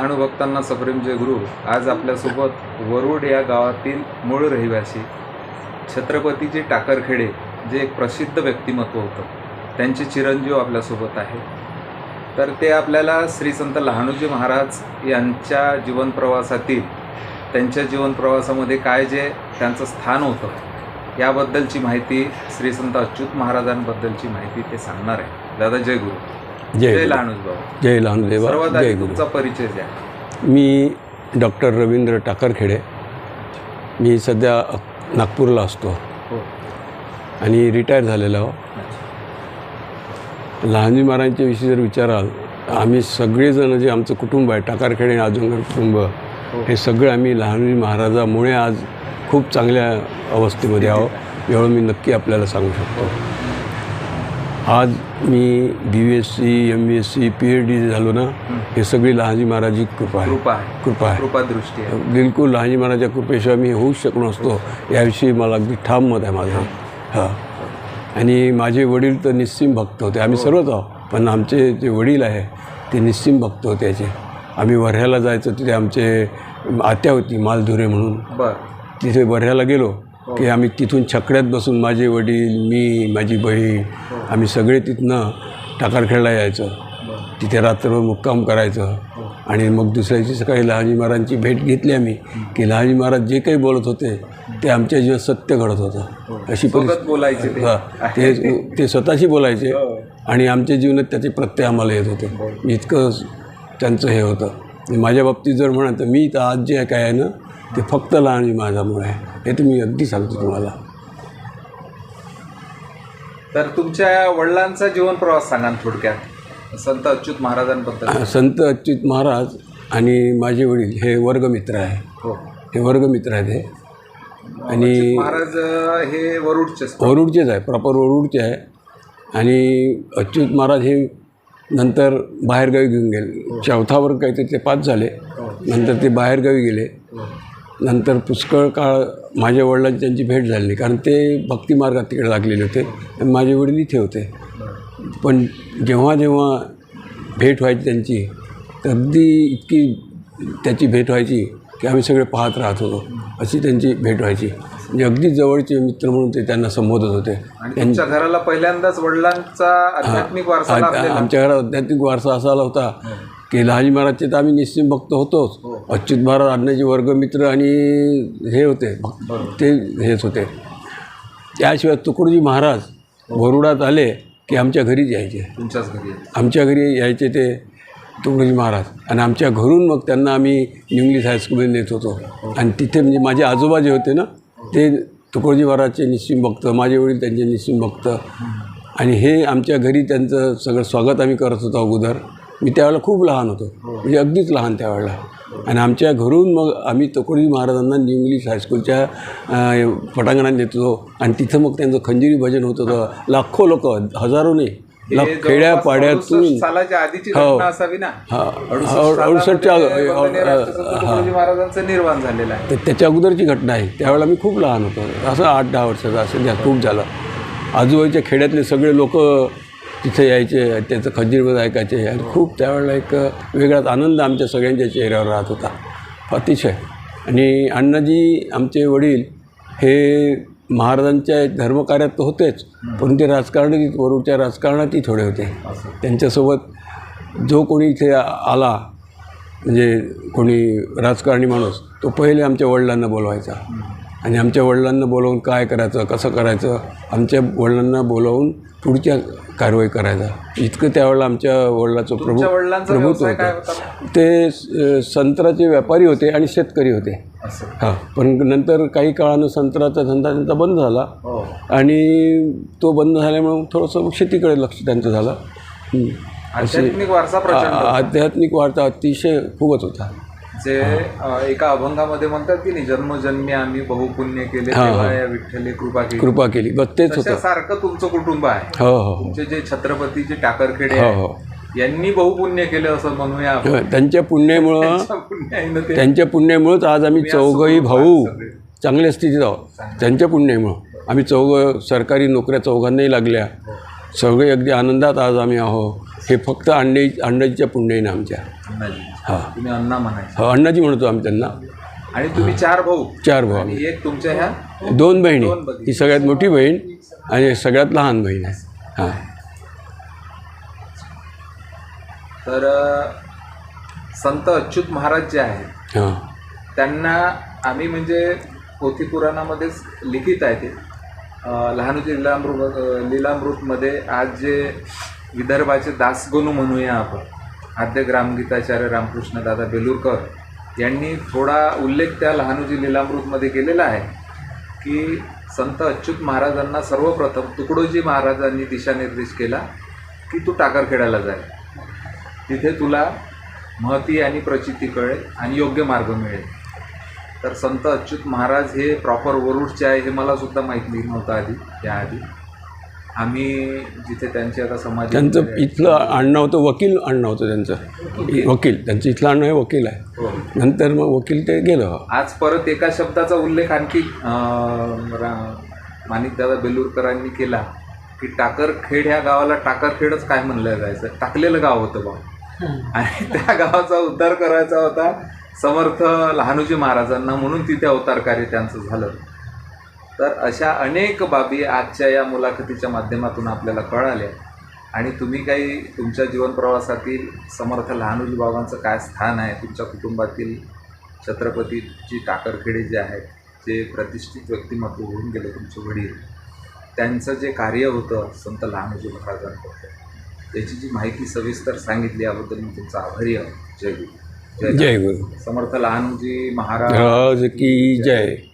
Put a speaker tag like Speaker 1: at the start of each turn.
Speaker 1: डहाणू भक्तांना सप्रेमचे जय गुरु आज आपल्यासोबत वरुड या गावातील मूळ रहिवासी छत्रपतीजी टाकरखेडे जे एक प्रसिद्ध व्यक्तिमत्व होतं. त्यांचे चिरंजीव आपल्यासोबत आहे तर ते आपल्याला श्री संत लहानूजी महाराज यांच्या जीवनप्रवासातील त्यांच्या जीवनप्रवासामध्ये काय जे त्यांचं स्थान होतं याबद्दलची माहिती श्री संत अच्युत महाराजांबद्दलची माहिती ते सांगणार आहे दादा जय गुरु.
Speaker 2: जय
Speaker 1: जय
Speaker 2: गुरु.
Speaker 1: लहानूजी बाबा.
Speaker 2: जय लहानदेवा जय गुरु.
Speaker 1: परिचय द्या.
Speaker 2: मी डॉक्टर रवींद्र टाकरखेडे. मी सध्या नागपूरला असतो.
Speaker 1: हो.
Speaker 2: आणि रिटायर झालेलो आहो. लहानजी महाराजांच्या विषयी जर विचाराल आम्ही सगळेजण जे आमचं कुटुंब आहे टाकारखेडे आणि आजूनगर कुटुंब
Speaker 1: हो.
Speaker 2: हे सगळं आम्ही लहानजी महाराजामुळे आज खूप चांगल्या अवस्थेमध्ये आहोत एवढं मी नक्की आपल्याला सांगू शकतो. आज मी B S C M B S C P H D झालो ना हे सगळी लहानजी महाराजी कृपा आहे.
Speaker 1: कृपा आहे.
Speaker 2: कृपा आहे.
Speaker 1: कृपा दृष्टी आहे.
Speaker 2: बिलकुल लहानजी महाराजच्या कृपेशिवाय मी होऊच शकलो नसतो. याविषयी मला अगदी ठाम मत आहे माझं. हां. आणि माझे वडील तर निस्सिम भक्त होते. आम्ही सर्वच आहोत. पण आमचे जे वडील आहे ते निस्सिम भक्त होते याचे. आम्ही वर्ह्याला जायचो तिथे आमचे आत्या होती मालधुरे म्हणून. तिथे वर्ह्याला गेलो. की आम्ही तिथून छकड्यात बसून माझे वडील मी माझी बहीण आम्ही सगळे तिथनं टाकारखेडला यायचं. तिथे रात्रभर मुक्काम करायचं. आणि मग दुसऱ्या दिवशी सकाळी लहानजी महाराजांची भेट घेतली आम्ही की लहानजी महाराज जे काही बोलत होते ते आमच्या जीवनात सत्य घडत होतं. अशी
Speaker 1: सोबत बोलायचे ते.
Speaker 2: हा, ते स्वतःशी बोलायचे आणि आमच्या जीवनात त्याचे प्रत्यय आम्हाला येत होते. इतकं त्यांचं हे होतं. माझ्या बाबतीत जर म्हणाल तर मी तर आज जे काय आहे ना ते फक्त लहानजी माझ्यामुळे. आहे हे तर मी अगदी सांगतो तुम्हाला.
Speaker 1: तर तुमच्या वडिलांचा जीवन प्रवास सांगा थोडक्यात. संत अच्युत महाराजांबद्दल.
Speaker 2: संत अच्युत महाराज आणि माझे वडील हे वर्गमित्र आहे.
Speaker 1: हो.
Speaker 2: हे वर्गमित्र आहेत हे. आणि
Speaker 1: महाराज हे वरुडचेच
Speaker 2: वरुडचेच आहे प्रॉपर वरुडचे आहे. आणि अच्युत महाराज हे नंतर बाहेरगावी घेऊन गेले. चौथा वर्ग काहीतरी ते पाच झाले. नंतर ते बाहेरगावी गेले. नंतर पुष्कळ काळ माझ्या वडिलांची त्यांची भेट झाली नाही कारण ते भक्ती मार्गात तिकडे लागलेले होते आणि माझे वडील इथे होते. पण जेव्हा जेव्हा भेट व्हायची त्यांची तर अगदी इतकी त्याची भेट व्हायची की आम्ही सगळे पाहत राहत होतो अशी त्यांची भेट व्हायची. म्हणजे अगदी जवळचे मित्र म्हणून ते त्यांना संबोधत होते.
Speaker 1: आणि तुमच्या घराला पहिल्यांदाच वडिलांचा आध्यात्मिक वारसा
Speaker 2: आमच्या घरात आध्यात्मिक वारसा असा आला होता की लहानजी महाराजचे तर आम्ही निश्चित भक्त होतोच. अच्युत महाराज आज्ञाचे वर्गमित्र आणि हे होते. ते हेच होते. त्याशिवाय तुकडोजी महाराज वरुडात आले की आमच्या घरीच यायचे.
Speaker 1: तुमच्याच घरी
Speaker 2: आमच्या घरी यायचे ते तुकडोजी महाराज. आणि आमच्या घरून मग त्यांना आम्ही इंग्लिश हायस्कूलमध्ये नेत होतो. आणि तिथे म्हणजे माझे आजोबा जे होते ना ते तुकडोजी महाराजचे निश्चिम भक्त माझे वडील त्यांचे निश्चिम भक्त. आणि हे आमच्या घरी त्यांचं सगळं स्वागत आम्ही करत होतो अगोदर. मी त्यावेळेला खूप लहान होतो. म्हणजे अगदीच लहान त्यावेळेला. आणि आमच्या घरून मग आम्ही तुकडोजी महाराजांना इंग्लिश हायस्कूलच्या पटांगणात नेत. होतो आणि तिथं मग त्यांचं खंजिरी भजन होत होतं. लाखो लोक हजारो नाही लाख
Speaker 1: हे
Speaker 2: खेड्या पाड्यातून
Speaker 1: 68 सालाच्या आधीची
Speaker 2: हो.
Speaker 1: घटना असावी ना.
Speaker 2: हा,
Speaker 1: 68
Speaker 2: अडुसष्टच्या
Speaker 1: सालामध्ये
Speaker 2: अ-
Speaker 1: वंदनीय
Speaker 2: अ-
Speaker 1: राष्ट्रसंत तुकडोजी महाराजांचं निर्माण झालेलं आहे.
Speaker 2: तर त्याच्या अगोदरची घटना आहे. त्यावेळेला मी खूप लहान होतो. असं आठ दहा वर्षाचा असेल या खूप झालं. आजूबाजूच्या खेड्यातले सगळे लोक तिथे यायचे त्याचं खंजीरबद ऐकायचे. आणि खूप त्यावेळेला एक वेगळाच आनंद आमच्या सगळ्यांच्या चेहऱ्यावर राहत होता. अतिशय. आणि अण्णाजी आमचे वडील हे महाराजांच्या धर्मकार्यात तर होतेच पण ते राजकारणी वरूच्या राजकारणातही थोडे होते. त्यांच्यासोबत जो कोणी इथे आला म्हणजे कोणी राजकारणी माणूस तो पहिले आमच्या वडिलांना बोलवायचा. आणि आमच्या वडिलांना बोलवून काय करायचं कसं करायचं आमच्या वडिलांना बोलवून पुढच्या कारवाई करायचा. इतकं त्यावेळेला आमच्या वडिलाचं प्रभू प्रभुत्व होतं. ते अ, संत्र्याचे व्यापारी होते आणि शेतकरी होते. हां पण नंतर काही काळानं संत्र्याचा धंदा त्यांचा बंद झाला.
Speaker 1: हो.
Speaker 2: आणि तो बंद झाल्यामुळे थोडंसं शेतीकडे लक्ष त्यांचं झालं.
Speaker 1: आध्यात्मिक वारसा
Speaker 2: अतिशय खूपच होता.
Speaker 1: जे एका अभंगामध्ये म्हणतात की नाही जन्मजन्मी आम्ही बहुपुण्य केले तेव्हा या विठ्ठले कृपा केली.
Speaker 2: कृपा केली. तेच होतं.
Speaker 1: सारखं तुमचं कुटुंब आहे.
Speaker 2: हो हो हो.
Speaker 1: तुमचे जे छत्रपतीचे टाकरखेडे
Speaker 2: हो हो.
Speaker 1: यांनी बहुपुण्य केलं असं म्हणूया
Speaker 2: त्यांच्या पुण्यामुळं
Speaker 1: त्यांच्या
Speaker 2: पुण्यामुळंच आज आम्ही चौघही भाऊ चांगल्या स्थितीत आहोत. त्यांच्या पुण्यामुळं. आम्ही चौघं सरकारी नोकऱ्या चौघांनाही लागल्या. सगळे अगदी आनंदात आज आम्ही आहो. हे फक्त अंडे अंडाजीच्या पुण्याईनं आमच्या. हा.
Speaker 1: तुम्ही अण्णा म्हणायचं.
Speaker 2: हो अण्णाजी म्हणतो आम्ही त्यांना.
Speaker 1: आणि तुम्ही चार भाऊ.
Speaker 2: चार भाऊ
Speaker 1: आणि एक तुमच्या ह्या
Speaker 2: दोन बहिणी. ही सगळ्यात मोठी बहीण आणि सगळ्यात लहान बहीण आहे. हां.
Speaker 1: तर संत अच्युत महाराज जे आहेत
Speaker 2: हां.
Speaker 1: त्यांना आम्ही म्हणजे पोथी पुराणामध्येच लिखित आहे ते. लहानुजी लीलामृत लीलामृतमध्ये आज जे विदर्भाचे दासगणू म्हणूया आपण आद्य ग्रामगीताचार्य रामकृष्ण दादा बेलूरकर यांनी थोडा उल्लेख त्या लहानुजी लीलामृतमध्ये केलेला आहे की संत अच्युत महाराजांना सर्वप्रथम तुकडोजी महाराजांनी दिशानिर्देश केला की तू टाकरखेड्याला जाय. तिथे तुला महती आणि प्रचिती कळेल आणि योग्य मार्ग मिळेल. तर संत अच्युत महाराज हे प्रॉपर वरुडचे आहे हे मला सुद्धा माहीत नव्हतं आधी याआधी आम्ही जिथे त्यांची आता समाज
Speaker 2: त्यांचं इथलं आडनाव होतं वकील आडनाव होतं त्यांचं. वकील. त्यांचं इथलं आडनाव हे वकील आहे.
Speaker 1: हो.
Speaker 2: नंतर मग वकील ते गेलं.
Speaker 1: आज परत एका शब्दाचा उल्लेख आणखी माणिकदादा बेलूरकरांनी केला की टाकरखेड ह्या गावाला टाकरखेडच काय म्हणलं जायचं? टाकलेलं गाव होतं बा आणि त्या गावाचा उद्धार करायचा होता समर्थ लहानूजी महाराजांना म्हणून तिथे अवतार कार्य त्यांचं झालं. तर अशा अनेक बाबी आजच्या या मुलाखतीच्या माध्यमातून आपल्याला कळाल्या. आणि तुम्ही काही तुमच्या जीवनप्रवासातील समर्थ लहानूजी बाबांचं काय स्थान आहे? तुमच्या कुटुंबातील छत्रपतीची टाकरखेडे जे आहेत जे प्रतिष्ठित व्यक्तिमत्व होऊन गेले तुमचे वडील त्यांचं जे कार्य होतं संत लहानूजी महाराजांबद्दल त्याची जी माहिती सविस्तर सांगितली याबद्दल मी तुमचा आभारी आहे. जय गुरु.
Speaker 2: जय गुरु।
Speaker 1: समर्थ लहानूजी महाराज
Speaker 2: राज की जय।